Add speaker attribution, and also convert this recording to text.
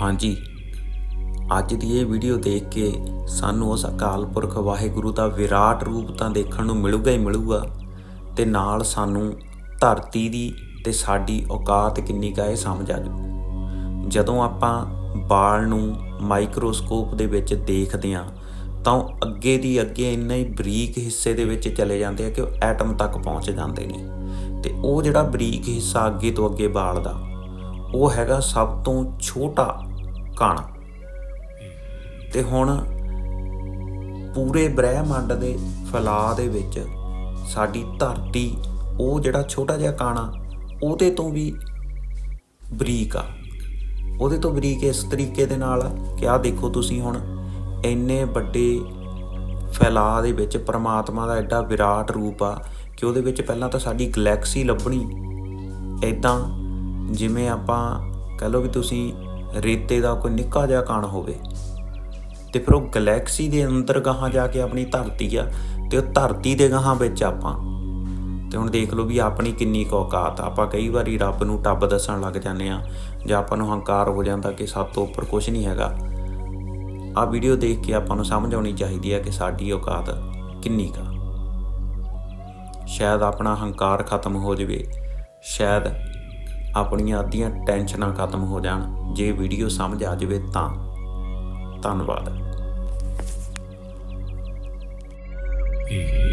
Speaker 1: ਹਾਂਜੀ। ਅੱਜ ਦੀ ਇਹ ਵੀਡੀਓ ਦੇਖ ਕੇ ਸਾਨੂੰ ਉਸ ਅਕਾਲ ਪੁਰਖ ਵਾਹਿਗੁਰੂ ਦਾ ਵਿਰਾਟ ਰੂਪ ਤਾਂ ਦੇਖਣ ਨੂੰ ਮਿਲੂਗਾ ਹੀ ਮਿਲੂਗਾ ਤੇ ਨਾਲ ਸਾਨੂੰ ਧਰਤੀ ਦੀ ਤੇ ਸਾਡੀ ਔਕਾਤ ਕਿੰਨੀ ਕਾ ਇਹ ਸਮਝ ਆ ਜੂ। ਜਦੋਂ ਆਪਾਂ ਬਾਲ ਨੂੰ ਮਾਈਕਰੋਸਕੋਪ ਦੇ ਵਿੱਚ ਦੇਖਦੇ ਹਾਂ, ਤਾਂ ਉਹ ਅੱਗੇ ਦੀ ਅੱਗੇ ਇੰਨਾ ਹੀ ਬਰੀਕ ਹਿੱਸੇ ਦੇ ਵਿੱਚ ਚਲੇ ਜਾਂਦੇ ਆ ਕਿ ਉਹ ਐਟਮ ਤੱਕ ਪਹੁੰਚ ਜਾਂਦੇ ਨੇ। ਤੇ ਉਹ ਜਿਹੜਾ ਬਰੀਕ ਹਿੱਸਾ ਅੱਗੇ ਤੋਂ ਅੱਗੇ ਬਾਲ ਦਾ, ਉਹ ਹੈਗਾ ਸਭ ਤੋਂ ਛੋਟਾ ਕਣ। ਤੇ ਹੁਣ ਪੂਰੇ ਬ੍ਰਹਿਮੰਡ ਦੇ ਫੈਲਾਅ ਦੇ ਵਿੱਚ ਸਾਡੀ ਧਰਤੀ, ਉਹ ਜਿਹੜਾ ਛੋਟਾ ਜਿਹਾ ਕਾਣਾ, ਉਹਦੇ ਤੋਂ ਵੀ ਬਰੀਕ ਆ। ਉਹਦੇ ਤੋਂ ਬਰੀਕ ਇਸ ਤਰੀਕੇ ਦੇ ਨਾਲ ਆ ਕਿ ਆ ਦੇਖੋ ਤੁਸੀਂ ਹੁਣ ਇੰਨੇ ਵੱਡੇ ਫੈਲਾਅ ਦੇ ਵਿੱਚ ਪ੍ਰਮਾਤਮਾ ਦਾ ਐਡਾ ਵਿਰਾਟ ਰੂਪ ਆ ਕਿ ਉਹਦੇ ਵਿੱਚ ਪਹਿਲਾਂ ਤਾਂ ਸਾਡੀ ਗੈਲੈਕਸੀ ਲੱਭਣੀ। ਐਦਾਂ ਜਿਵੇਂ ਆਪਾਂ ਕਹ ਲਓ ਵੀ ਤੁਸੀਂ ਰੇਤੇ ਦਾ ਕੋਈ ਨਿੱਕਾ ਜਿਹਾ ਕਣ ਹੋਵੇ। ਤੇ ਫਿਰ ਉਹ ਗੈਲੈਕਸੀ ਦੇ ਅੰਦਰ ਗਾਹਾਂ ਜਾ ਕੇ ਆਪਣੀ ਧਰਤੀ ਆ, ਤੇ ਉਹ ਧਰਤੀ ਦੇ ਗਾਹਾਂ ਵਿੱਚ ਆਪਾਂ। ਤੇ ਹੁਣ ਦੇਖ ਲਓ ਵੀ ਆਪਣੀ ਕਿੰਨੀ ਕੁ ਔਕਾਤ ਆਪਾਂ ਕਈ ਵਾਰੀ ਰੱਬ ਨੂੰ ਟੱਬ ਦੱਸਣ ਲੱਗ ਜਾਂਦੇ ਆ, ਜਾਂ ਆਪਾਂ ਨੂੰ ਹੰਕਾਰ ਹੋ ਜਾਂਦਾ ਕਿ ਸਭ ਤੋਂ ਉੱਪਰ ਕੁਝ ਨਹੀਂ ਹੈਗਾ। ਆ ਵੀਡੀਓ ਦੇਖ ਕੇ ਆਪਾਂ ਨੂੰ ਸਮਝ ਆਉਣੀ ਚਾਹੀਦੀ ਹੈ ਕਿ ਸਾਡੀ ਔਕਾਤ ਕਿੰਨੀ ਕਾ ਸ਼ਾਇਦ ਆਪਣਾ ਹੰਕਾਰ ਖਤਮ ਹੋ ਜਾਵੇ। ਸ਼ਾਇਦ ਆਪਣੀਆਂ ਅੱਧੀਆਂ ਟੈਨਸ਼ਨਾਂ ਖਤਮ ਹੋ ਜਾਣ। ਜੇ ਵੀਡੀਓ ਸਮਝ ਆ ਜਾਵੇ ਤਾਂ। ਧੰਨਵਾਦ।
Speaker 2: ਇਹ